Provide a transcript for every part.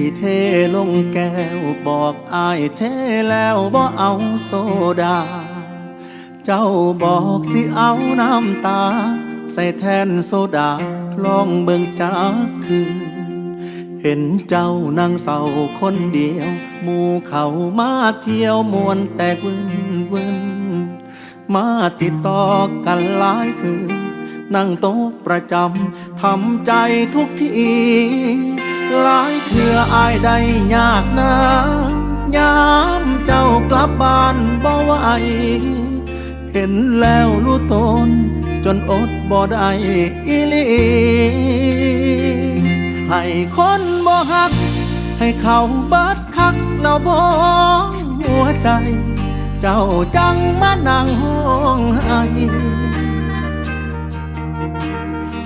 ที่เทลงแก้วบอกอายเทแล้วบ่เอาโซดา เจ้าบอกสิเอาน้ำตา ใส่แทนโซดาลองเบิ่งจากคืน เห็นเจ้านั่งเศร้าคนเดียว หมู่เขามาเที่ยวมวนแตกวินวินมาติดต่อกันหลายคืน นั่งโต๊ะประจำทำใจทุกที หลายเถื่ออายได้ยากนะยามเจ้ากลับบ้านบ่ไหวเห็นแล้วรู้ตน จนอดบ่ได้อีลีให้คนบ่ฮัก ให้เขาบิดคักแล้วบ่หัวใจ เจ้าจังมานั่งห้องไห้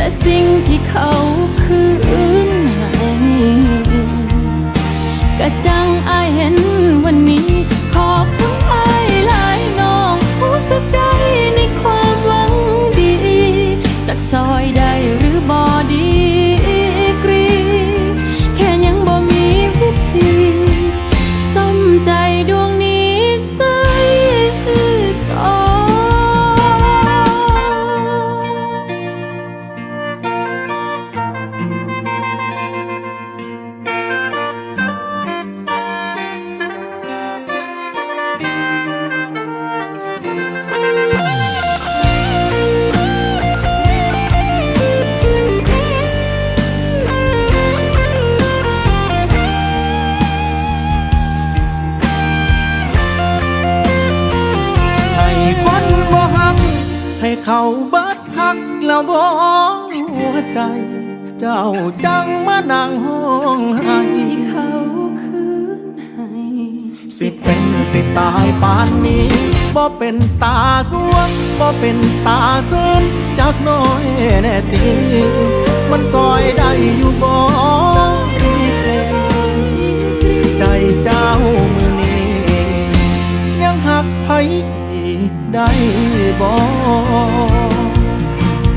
แต่สิ่งที่เขาคืนให้ก็จังอายเห็นวันนี้ขอบคุณ เขาเบิดคักแล้วบ่หัวใจ เจ้าจังมานั่งห้องไห้ที่เขาคืนให้สิเป็นสิตายปานนี้บ่เป็นตาสวงบ่เป็นตาเส้นจากน้อยแน่ตีมันซอยได้อยู่บ่ ได้บ่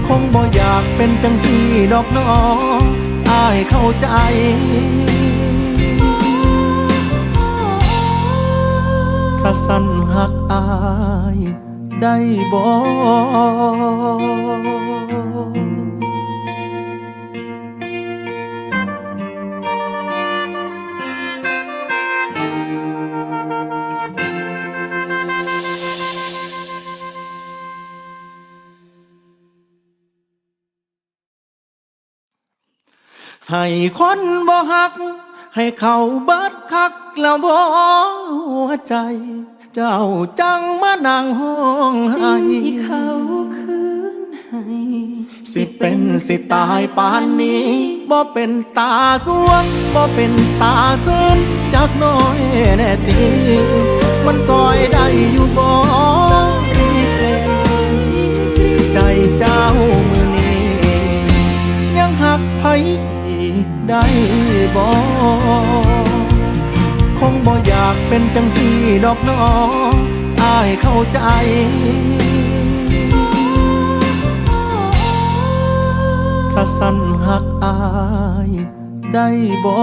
คงบ่อยากเป็นจังสีดอกน้ออายเข้าใจถ้าสั้นหักอายได้บ่ ให้คนบ่หัก ให้เขาเบิดคักแล้วบ่หัวใจ เจ้าจังมานั่งห้องไห้ สิ่งที่เขาคืนให้ สิเป็นสิตายปานนี้บ่เป็นตาสวงบ่เป็นตาเส้นจากน้อยแน่ตีมันซอยได้อยู่บ่ ได้บ่คงบ่อยากเป็นจังสีดอกน้ออายเข้าใจถ้าสั้นหักอายได้บ่